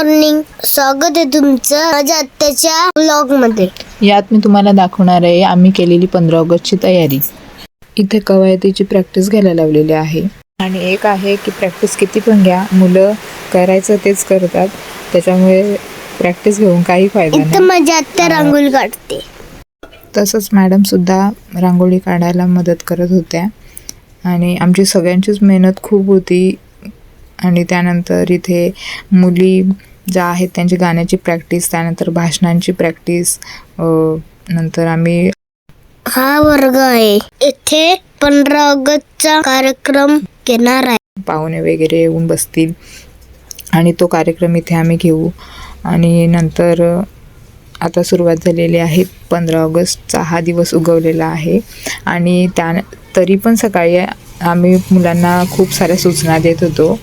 Morning स्वागत आहे तुमचं माझ्या आत्याच्या ब्लॉगमध्ये यात मी तुम्हाला दाखवणार आहे आम्ही केलेली पंधरा ऑगस्टची तयारी. इथे कवायतीची प्रॅक्टिस घ्यायला लावलेली आहे. आणि एक आहे की प्रॅक्टिस किती पण घ्या मुलं करायचं तेच करतात. त्याच्यामुळे प्रॅक्टिस घेऊन काही फायदा इथं नाही. माझी आत्या रांगोळी काढते. तसंच मॅडमसुद्धा रांगोळी काढायला मदत करत होत्या. आणि आमची सगळ्यांचीच मेहनत खूप होती. आणि त्यानंतर इथे मुली ज्या आहेत त्यांची गाण्याची प्रॅक्टिस त्यानंतर भाषणांची प्रॅक्टिस नंतर आम्ही हा वर्ग आहे. इथे पंधरा ऑगस्टचा कार्यक्रम घेणार आहे. पाहुणे वगैरे येऊन बसतील. आणि तो कार्यक्रम इथे आम्ही घेऊ. आणि नंतर आता सुरुवात झालेली आहे. पंधरा ऑगस्टचा हा दिवस उगवलेला आहे. आणि त्या तरी पण सकाळी आम्ही मुलांना खूप साऱ्या सूचना देत होतो.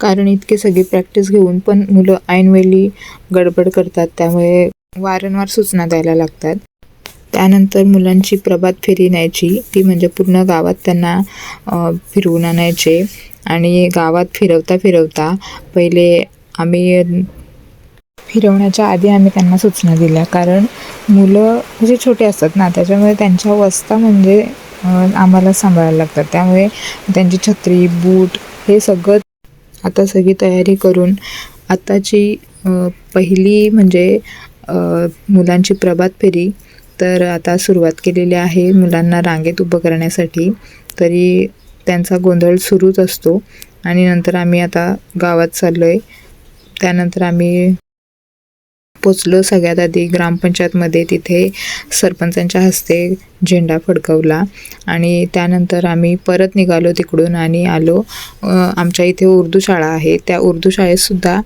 कारण इतकी सगळी प्रॅक्टिस घेऊन पण मुलं ऐनवेळी गडबड करतात त्यामुळे वारंवार सूचना द्यायला लागतात. त्यानंतर मुलांची प्रभात फेरी न्यायची ती म्हणजे पूर्ण गावात त्यांना फिरवून आणायचे आणि गावात फिरवता फिरवता पहिले आम्ही फिरवण्याच्या आधी आम्ही त्यांना सूचना दिल्या. कारण मुलं म्हणजे छोटे असतात ना त्याच्यामुळे त्यांच्या वस्ता म्हणजे आम्हाला सांभाळायला लागतात. त्यामुळे त्यांची छत्री बूट हे सगळं आता सगळी तयारी करून आत्ताची पहिली म्हणजे मुलांची प्रभात फेरी तर आता सुरुवात केलेली आहे मुलांना रांगेत उभं करण्यासाठी. तरी त्यांचा गोंधळ सुरूच असतो आणि नंतर आम्ही आता गावात चाललो आहे त्यानंतर आम्ही पोचलो सगळ्यात आधी ग्रामपंचायतमध्ये तिथे सरपंचांच्या हस्ते झेंडा फडकवला आणि त्यानंतर आम्ही परत निघालो तिकडून आणि आलो. आमच्या इथे उर्दू शाळा आहे. त्या उर्दू शाळेतसुद्धा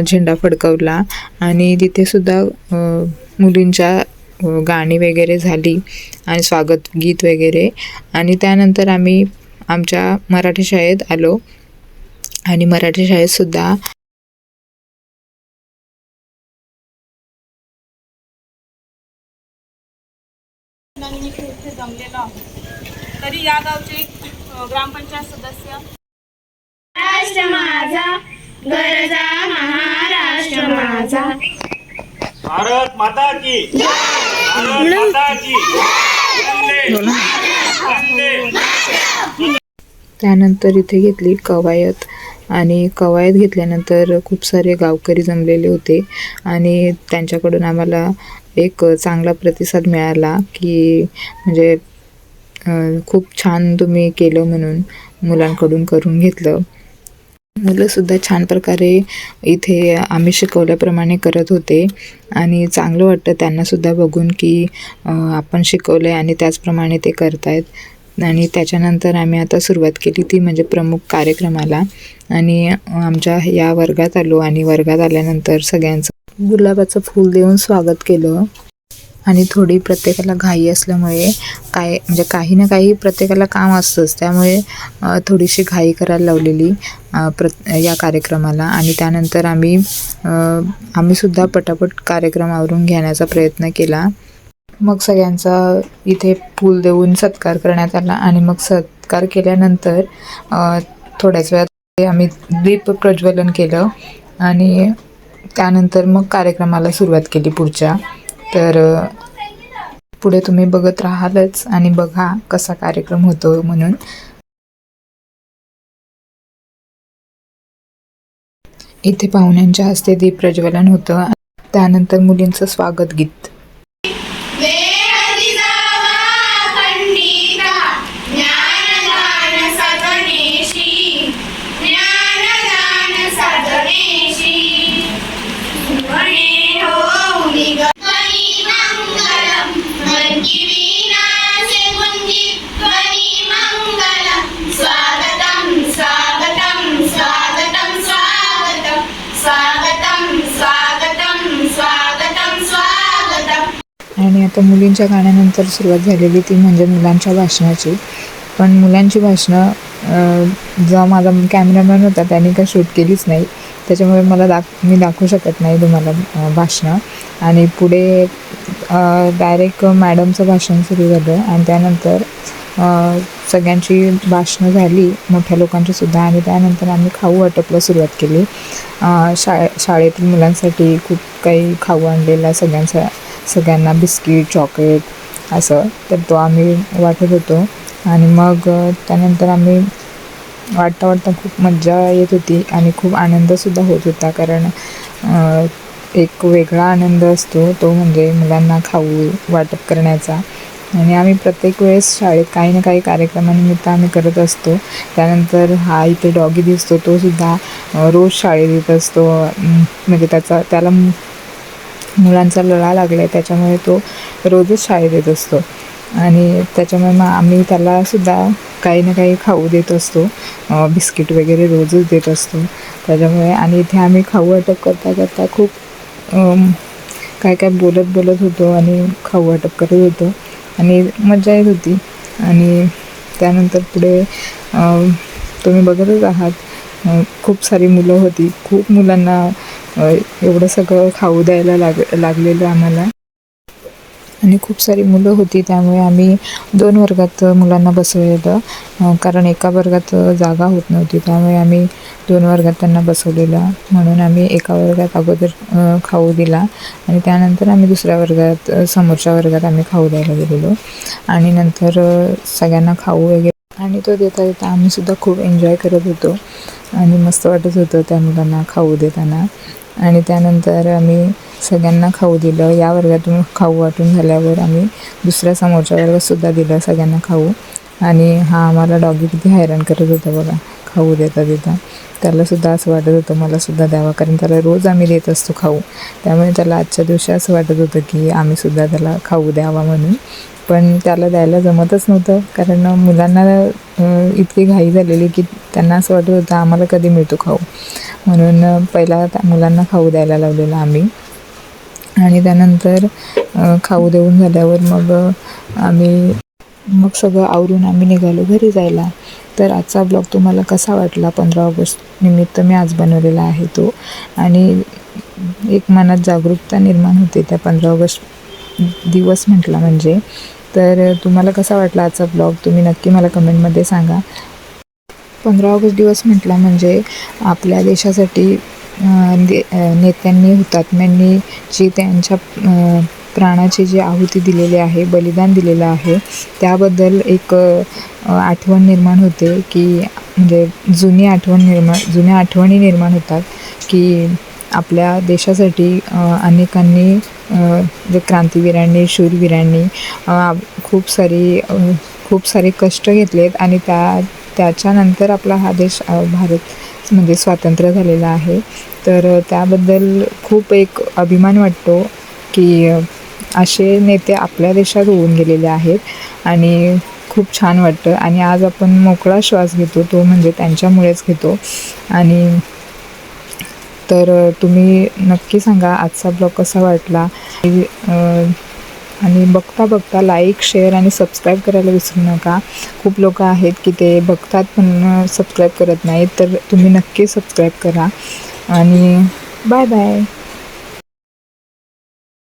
झेंडा फडकवला आणि तिथेसुद्धा मुलींच्या गाणी वगैरे झाली आणि स्वागत गीत वगैरे. आणि त्यानंतर आम्ही आमच्या मराठी शाळेत आलो आणि मराठी शाळेतसुद्धा या गावचे ग्रामपंचायत सदस्य. भारत माता की भारत माता की त्यानंतर इथे घेतली कवायत आणि कवायत घेतल्यानंतर खूप सारे गावकरी जमलेले होते आणि त्यांच्याकडून आम्हाला एक चांगला प्रतिसाद मिळाला की म्हणजे खूप छान तुम्ही केलं म्हणून मुलांकडून करून घेतलं. मुलंसुद्धा छान प्रकारे इथे आम्ही शिकवल्याप्रमाणे करत होते आणि चांगलं वाटतं त्यांनासुद्धा बघून की आपण शिकवलं आहे आणि त्याचप्रमाणे ते करतायत. आणि त्याच्यानंतर आम्ही आता सुरुवात केली ती म्हणजे प्रमुख कार्यक्रमाला. आणि आमच्या या वर्गात आलो आणि वर्गात आल्यानंतर सगळ्यांचं गुलाबाचं फूल देऊन स्वागत केलं. आणि थोडी प्रत्येकाला घाई असल्यामुळे काय म्हणजे काही ना काही प्रत्येकाला काम असतंच. त्यामुळे थोडीशी घाई करायला लावलेली प्र या कार्यक्रमाला. आणि त्यानंतर आम्ही आम्हीसुद्धा पटापट कार्यक्रम आवरून घेण्याचा प्रयत्न केला. मग सगळ्यांचा इथे फूल देऊन सत्कार करण्यात आला. आणि मग सत्कार केल्यानंतर थोड्याच वेळात आम्ही दीप प्रज्वलन केलं. आणि त्यानंतर मग कार्यक्रमाला सुरुवात केली पुढच्या. तर पुढे तुम्ही बघत राहालच आणि बघा कसा कार्यक्रम होतो म्हणून. इथे पाहुण्यांच्या हस्ते दीप प्रज्वलन होतं. त्यानंतर मुलींचं स्वागत गीत. आणि आता मुलींच्या गाण्यानंतर सुरुवात झालेली ती म्हणजे मुलांच्या भाषणाची. पण मुलांची भाषणं जेव्हा जो माझा कॅमेरामॅन होता त्याने काही शूट केलीच नाही. त्याच्यामुळे मला दाख मी दाखवू शकत नाही तुम्हाला भाषणं. आणि पुढे डायरेक्ट मॅडमचं भाषण सुरू झालं आणि त्यानंतर सगळ्यांची भाषणं झाली मोठ्या लोकांची सुद्धा. आणि त्यानंतर आम्ही खाऊ वाटपला सुरुवात केली. शाळे शाळेतील मुलांसाठी खूप काही खाऊ आणलेला सगळ्यांचा सगळ्यांना बिस्किट चॉकलेट असं तर तो आम्ही वाटत होतो. आणि मग त्यानंतर आम्ही वाटता वाटता खूप मज्जा येत होती आणि खूप आनंदसुद्धा होत होता. कारण एक वेगळा आनंद असतो तो म्हणजे मुलांना खाऊ वाटप करण्याचा. आणि आम्ही प्रत्येक वेळेस शाळेत काही ना काही कार्यक्रमानिमित्त आम्ही करत असतो. त्यानंतर हा इथे डॉगी दिसतो तो सुद्धा रोज शाळेत येत असतो. म्हणजे त्याचा त्याला मुलांचा लळा लागला आहे त्याच्यामुळे तो रोजच शाळेत येत असतो. आणि त्याच्यामुळे मग आम्ही त्याला सुद्धा काही ना काही खाऊ देत असतो. बिस्किट वगैरे रोजच देत असतो. त्याच्यामुळे आणि इथे आम्ही खाऊ अटक करता करता खूप काय काय बोलत बोलत होतो आणि खाऊ अटक करत होतो. आणि मजा येत होती. आणि त्यानंतर पुढे तुम्ही बघतच आहात. खूप सारी मुलं होती. खूप मुलांना एवढं सगळं खाऊ द्यायला लाग लागलेलं आम्हाला. आणि खूप सारी मुलं होती त्यामुळे आम्ही दोन वर्गात मुलांना बसवलेलं. कारण एका वर्गात जागा होत नव्हती त्यामुळे आम्ही दोन वर्गात त्यांना बसवलेलं. म्हणून आम्ही एका वर्गात अगोदर खाऊ दिला. आणि त्यानंतर आम्ही दुसऱ्या वर्गात समोरच्या वर्गात आम्ही खाऊ द्यायला गेलेलो. आणि नंतर सगळ्यांना खाऊ वगैरे. आणि तो देता देता आम्ही सुद्धा खूप एन्जॉय करत होतो. आणि मस्त वाटत होतं त्या मुलांना खाऊ देताना. आणि त्यानंतर आम्ही सगळ्यांना खाऊ दिलं. या वर्गातून खाऊ वाटून झाल्यावर आम्ही दुसऱ्या समोरच्या वर्गातसुद्धा दिलं सगळ्यांना खाऊ. आणि हा आम्हाला डॉगी किती हैराण करत होता बघा. खाऊ देता देता. त्यालासुद्धा असं वाटत होतं मलासुद्धा द्यावा. कारण त्याला रोज आम्ही देत असतो खाऊ. त्यामुळे त्याला आजच्या दिवशी असं वाटत होतं की आम्हीसुद्धा त्याला खाऊ द्यावा म्हणून. पण त्याला द्यायला जमतच नव्हतं. कारण मुलांना इतकी घाई झालेली की त्यांना असं वाटत होतं आम्हाला कधी मिळतो खाऊ. म्हणून पहिला त्या मुलांना खाऊ द्यायला लावलेला आम्ही. आणि त्यानंतर खाऊ देऊन झाल्यावर मग आम्ही मग सगळं आवरून आम्ही निघालो घरी जायला. तर आजचा ब्लॉग तुम्हाला कसा वाटला? पंधरा ऑगस्ट निमित्त मी आज बनवलेला आहे तो. आणि एक मनात जागरूकता निर्माण होते त्या पंधरा ऑगस्ट दिवस म्हटला म्हणजे. तर तुम्हाला कसा वाटला आजचा ब्लॉग? तुम्ही नक्की मला कमेंटमध्ये सांगा. पंधरा ऑगस्ट दिवस म्हटला म्हणजे आपल्या देशासाठी दे नेत्यांनी हुतात्म्यांनी जी त्यांच्या प्राणाची जी आहुती दिलेली आहे बलिदान दिलेलं आहे त्याबद्दल एक आठवण निर्माण होते की म्हणजे जुनी आठवण निर्माण जुन्या आठवणी निर्माण होतात की आपल्या देशासाठी अनेकांनी जे क्रांतीवीरांनी शूरवीरांनी खूप सारी खूप सारे कष्ट घेतलेत आणि त्या त्याच्यानंतर आपला हा देश भारत म्हणजे स्वातंत्र्य झालेला आहे. तर त्याबद्दल खूप एक अभिमान वाटतो की असे नेते आपल्या देशात होऊन गेलेले आहेत आणि खूप छान वाटतं. आणि आज आपण मोकळा श्वास घेतो तो म्हणजे त्यांच्यामुळेच घेतो. आणि तर तुम्ही नक्की सांगा आजचा ब्लॉग कसा वाटला? आणि बघता बघता लाईक शेअर आणि सबस्क्राईब करायला विसरू नका. खूप लोक आहेत की ते बघतात पण सबस्क्राईब करत नाहीत तर तुम्ही नक्की सबस्क्राईब करा. आणि बाय बाय